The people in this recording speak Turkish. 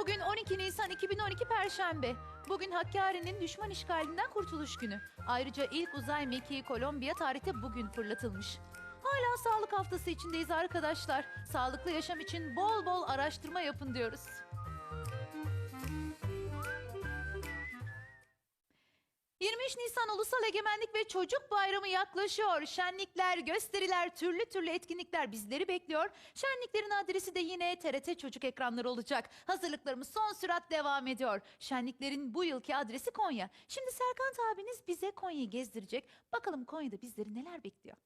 Bugün 12 Nisan 2012 Perşembe. Bugün Hakkari'nin düşman işgalinden kurtuluş günü. Ayrıca ilk uzay mekiği Kolombiya tarihte bugün fırlatılmış. Hala sağlık haftası içindeyiz arkadaşlar. Sağlıklı yaşam için bol bol araştırma yapın diyoruz. ...23 Nisan Ulusal Egemenlik ve Çocuk Bayramı yaklaşıyor. Şenlikler, gösteriler, türlü türlü etkinlikler bizleri bekliyor. Şenliklerin adresi de yine TRT Çocuk ekranları olacak. Hazırlıklarımız son sürat devam ediyor. Şenliklerin bu yılki adresi Konya. Şimdi Serkant abiniz bize Konya'yı gezdirecek. Bakalım Konya'da bizleri neler bekliyor.